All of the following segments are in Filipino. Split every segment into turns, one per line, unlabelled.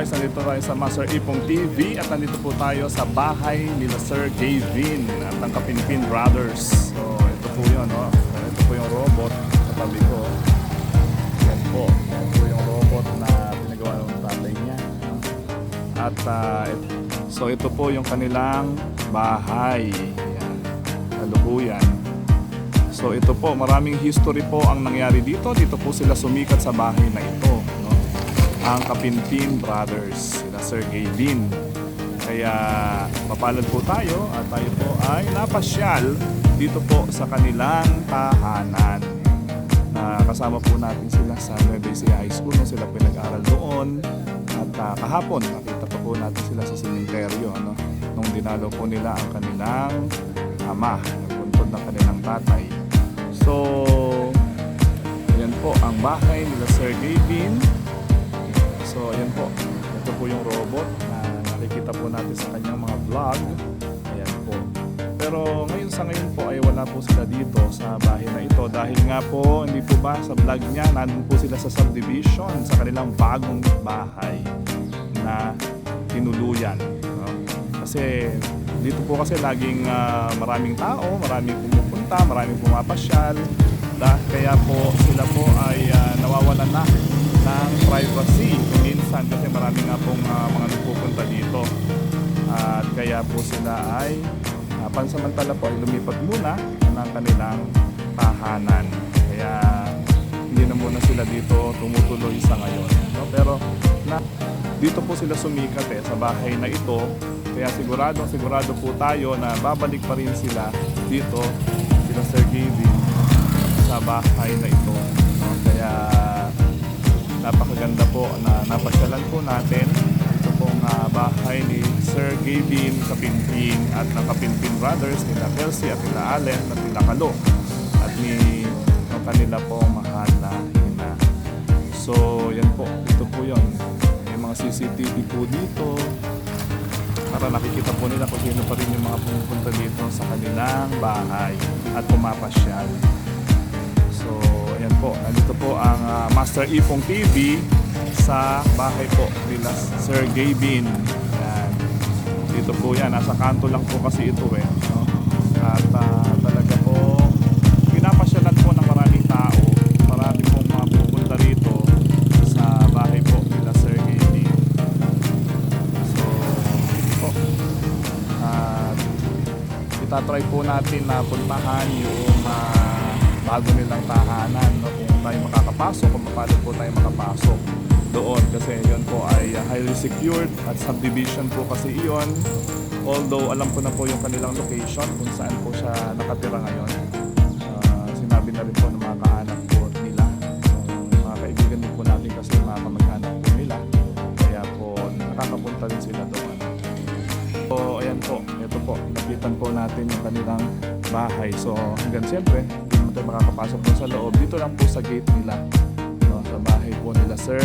Guys. Nandito tayo sa Master Ipong TV at nandito po tayo sa bahay nila Sir Gavin at ng Kapinpin Brothers. So, ito po yun? So, ito po yung robot sa tabi ko. Yan po. Yan po yung robot na pinagawa ng tatay niya. At, ah, et- so ito po yung kanilang bahay. Yan. Kalukuyan. So ito po, maraming history po ang nangyari dito. Dito po sila sumikat sa bahay na ito. No? Ang Kapinpin Brothers, sila Sir Gavin. Kaya mapalad po tayo at tayo po ay napasyal dito po sa kanilang tahanan. Na kasama po natin sila sa Nueva Ecija High School. No? Sila po nag-aral doon. At ah, kahapon, nakita pa po natin sila sa sementeryo. Ano? Nung dinalo po nila ang kanilang ama, nagpuntod ng kanilang tatay. So, yan po ang bahay nila Sir Gavin. So, ayan po. Ito po yung robot na nakikita po natin sa kanyang mga vlog. Ayan po. Pero ngayon sa ngayon po ay wala po sila dito sa bahay na ito dahil nga po, hindi po ba sa vlog niya, nandun po sila sa subdivision sa kanilang bagong bahay na tinuluyan. no? Kasi dito po kasi laging ah, maraming tao, maraming pumupunta, maraming pumapasyal. Da, kaya po sila po ay ah, nawawalan na ng privacy minsan kasi marami nga pong ah, mga nagpupunta dito. At kaya po sila ay ah, pansamantala po ay lumipat muna ng kanilang tahanan. Kaya hindi na muna sila dito tumutuloy sa ngayon. No? Pero na, dito po sila sumikat eh, sa bahay na ito. Kaya sigurado, sigurado po tayo na babalik pa rin sila dito, sila Sir Gavin, sa bahay na ito. No? Kaya napakaganda po na napasyalan po natin ito pong ah, bahay ni Sir Gavin Kapinpin at ng Kapinpin Brothers, nila Kelsey at nila Allen at nila Kalo at ni ang kanila pong mahal na ina. So, yan po. Ito po yon. May mga CCTV po dito para nakikita po nila kung sino pa rin yung mga pumupunta dito sa kanilang bahay at pumapasyal. Po. Nandito po ang ah, Master Ipong TV sa bahay po nila Sir Gavin. Ayan. Dito po yan. Nasa kanto lang po kasi ito eh. No? At ah, talaga po, pinapasyalan po ng maraming tao. Marami pong mga pupunta rito sa bahay po nila Sir Gavin. So, ito po. At itatry po natin na puntahan yung ah, bago nilang tahanan no? kung tayo makakapasok kung paano po tayo makapasok doon kasi yun po ay highly secured at subdivision po kasi iyon although alam ko na po yung kanilang location kung saan po siya nakatira ngayon Ah, sinabi na rin po ng mga kaanak po nila yung mga kaibigan din po natin kasi mga kamag-anak po nila kaya po nakakapunta din sila doon So, ayan po. Ito po. Nakitan po natin yung kanilang bahay. So, hanggang siyempre, naman tayo makakapasok po sa loob. Dito lang po sa gate nila. No, sa bahay po nila Sir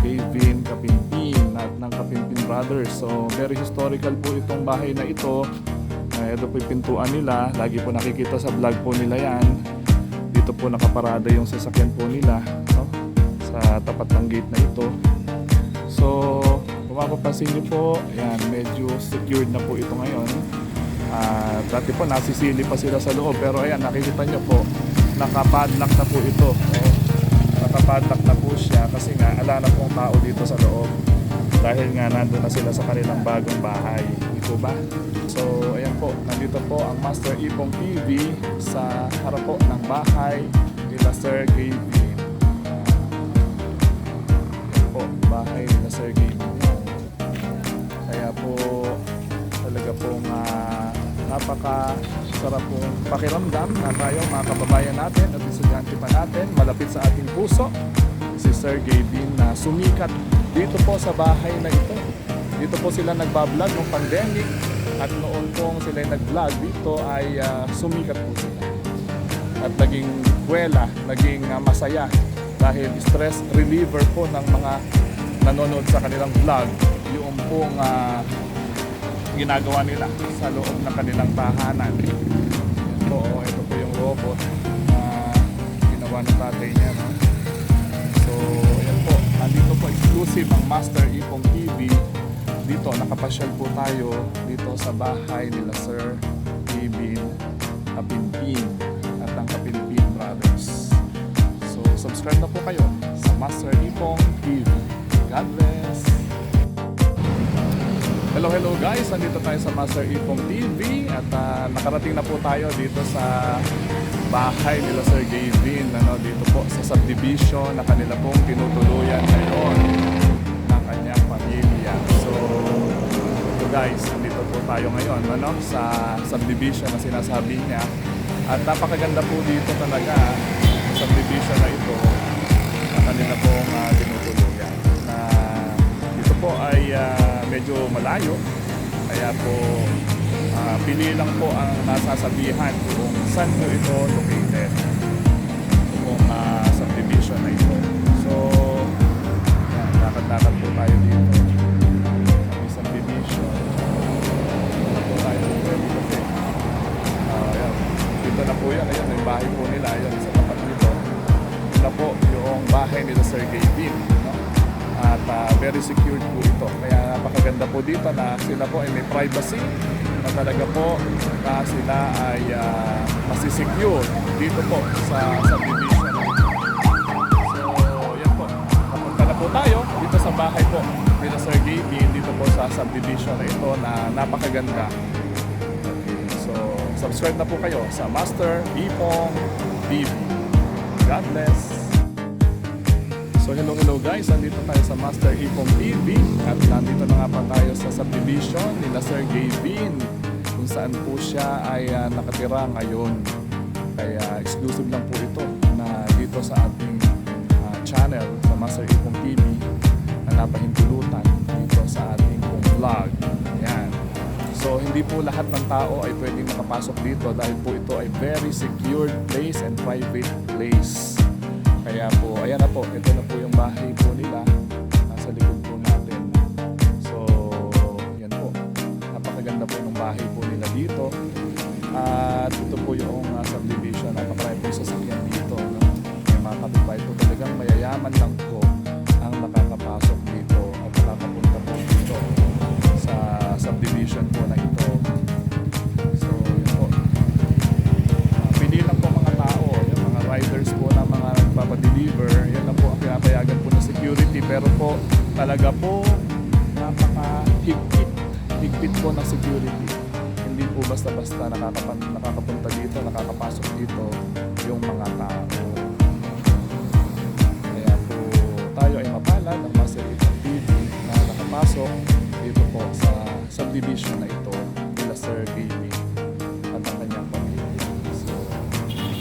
Gavin Kapinpin at ng Kapinpin Brothers. So, very historical po itong bahay na ito. Eh, ito po yung pintuan nila. Lagi po nakikita sa vlog po nila yan. Dito po nakaparada yung sasakyan po nila. No? Sa tapat ng gate na ito. So, kung mapapansin niyo po, ayan, medyo secured na po ito ngayon. Ah, dati po nasisili pa sila sa loob pero ayan, nakikita niyo po, nakapadlock na po ito. Oh, nakapadlock na po siya kasi nga ala na pong tao dito sa loob. Dahil nga nandun na sila sa kanilang bagong bahay. Di po ba? So, ayan po, nandito po ang Master Ipong TV sa harap po ng bahay nila Sir Gavin. Yan po, bahay nila Sir Gavin napaka sarap pong pakiramdam na tayo mga kababayan natin at estudyante pa natin malapit sa ating puso. Si Sir Gavin na sumikat dito po sa bahay na ito. Dito po sila nagbablog ng pandemic at noon pong sila nag-vlog dito ay ah, sumikat po sila. At naging kwela, naging ah, masaya dahil stress reliever po ng mga nanonood sa kanilang vlog. Yung pong ah, ginagawa nila sa loob ng kanilang tahanan. Po, oh, ito po yung robot na ginawa ng tatay niya. No? So, yan po. Andito po exclusive ang Master Ipong nakapasyal po tayo dito sa bahay nila Sir Kevin Kapinpin at ang Kapinpin Brothers. So, subscribe na po kayo sa Master Ipong TV. God bless! Hello, hello guys! Nandito tayo sa Master Ipong TV at ah, nakarating na po tayo dito sa bahay nila Sir Gavin ano, dito po sa subdivision na kanila pong tinutuluyan ngayon ng kanyang pamilya. So, ito guys, nandito po tayo ngayon ano, sa subdivision na sinasabi niya at napakaganda po dito talaga sa subdivision na ito malayo kaya po ah, pili lang po ang nasasabihan kung saan po ito located kung uh, subdivision na ito. So, lakad-lakad po tayo dito. May subdivision. Po. Ah. Dito na po yan. Ayan, yung bahay po nila. Ayan, sa tapat dito. Ito na po yung bahay nila Sir Gavin. Very secured po ito. Kaya napakaganda po dito na sila po ay may privacy na talaga po na sila ay uh, masisecure dito po sa subdivision. So, yan po. Papunta na po tayo dito sa bahay po nila Sir Gavin dito po sa subdivision na ito na napakaganda. So, subscribe na po kayo sa Master Ipong TV. God bless! So hello hello guys, nandito tayo sa Master Ipong TV at nandito na nga pa tayo sa subdivision nila Sir Gavin kung saan po siya ay ah, nakatira ngayon. Kaya exclusive lang po ito na dito sa ating ah, channel sa Master Ipong TV na napahintulutan dito sa ating vlog. Yan. So hindi po lahat ng tao ay pwedeng makapasok dito dahil po ito ay very secured place and private place. Kaya po, ayan na po, ito na po yung bahay po nila. Nasa likod po natin. So, yan po. Napakaganda po ng bahay po nila dito. At ito po yung uh, subdivision. Napakarami po sasakyan dito. No? May mga kapitbahay po talagang mayayaman lang po talaga po, napaka-higpit, higpit po ng security. Hindi po basta-basta nakakapan, nakakapunta dito, nakakapasok dito yung mga tao. Kaya po, tayo ay mapalad ng Master Itong TV na nakapasok dito po sa subdivision na ito nila Sir Gavin at ang kanyang pamilya. So,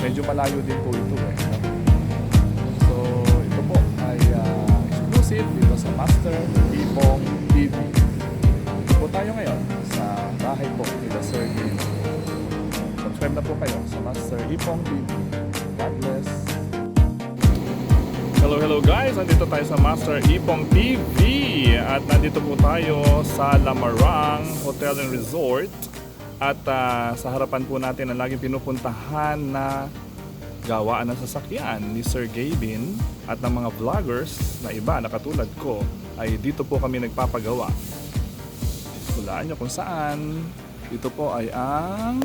medyo malayo din po ito eh. Exclusive dito sa Master Ipong TV. Po tayo ngayon sa bahay po nila Sir Gavin. Subscribe na po kayo sa Master Ipong TV. God bless! Hello, hello guys! Nandito tayo sa Master Ipong TV at nandito po tayo sa Lamarang Hotel and Resort at ah, sa harapan po natin ang laging pinupuntahan na gawaan ng sasakyan ni Sir Gavin at ng mga vloggers na iba na katulad ko ay dito po kami nagpapagawa. Hulaan nyo kung saan. Dito po ay ang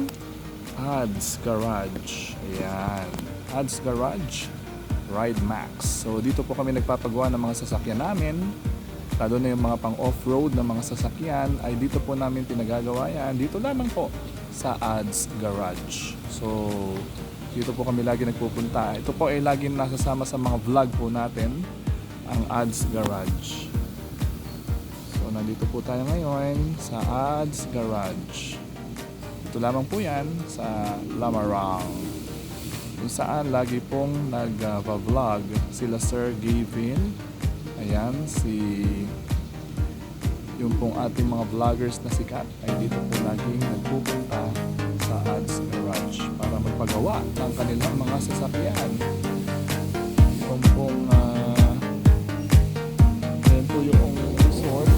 Ads Garage. Ayan. Ads Garage Ride Max. So dito po kami nagpapagawa ng mga sasakyan namin. Lalo na yung mga pang off-road na mga sasakyan ay dito po namin pinagagawa yan. Dito lamang po sa Ads Garage. So dito po kami lagi nagpupunta. Ito po ay lagi nasasama sa mga vlog po natin ang Ads Garage. So nandito po tayo ngayon sa Ads Garage. Ito lamang po yan sa Lamarang kung saan lagi pong nag-vlog sila Sir Gavin. Ayan, si yung pong ating mga vloggers na sikat ay dito po laging nagpupunta para magpagawa ng kanilang mga sasakyan. Yung pong uh, ayan po yung resort.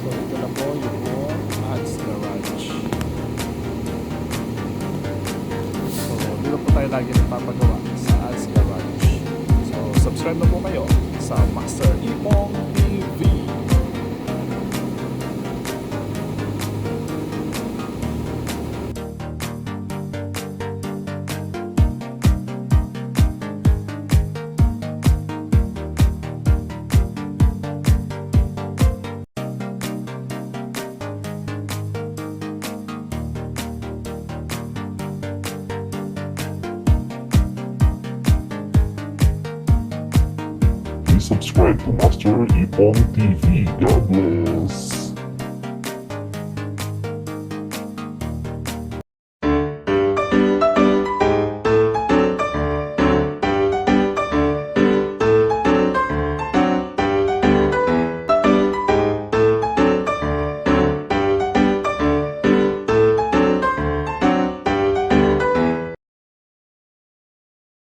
So ito na po yung Ads Garage. So, dito po tayo lagi nagpapagawa sa Ads Garage. So, subscribe na po kayo sa Master Ipong TV.
Please subscribe to Master Ipon TV. God bless.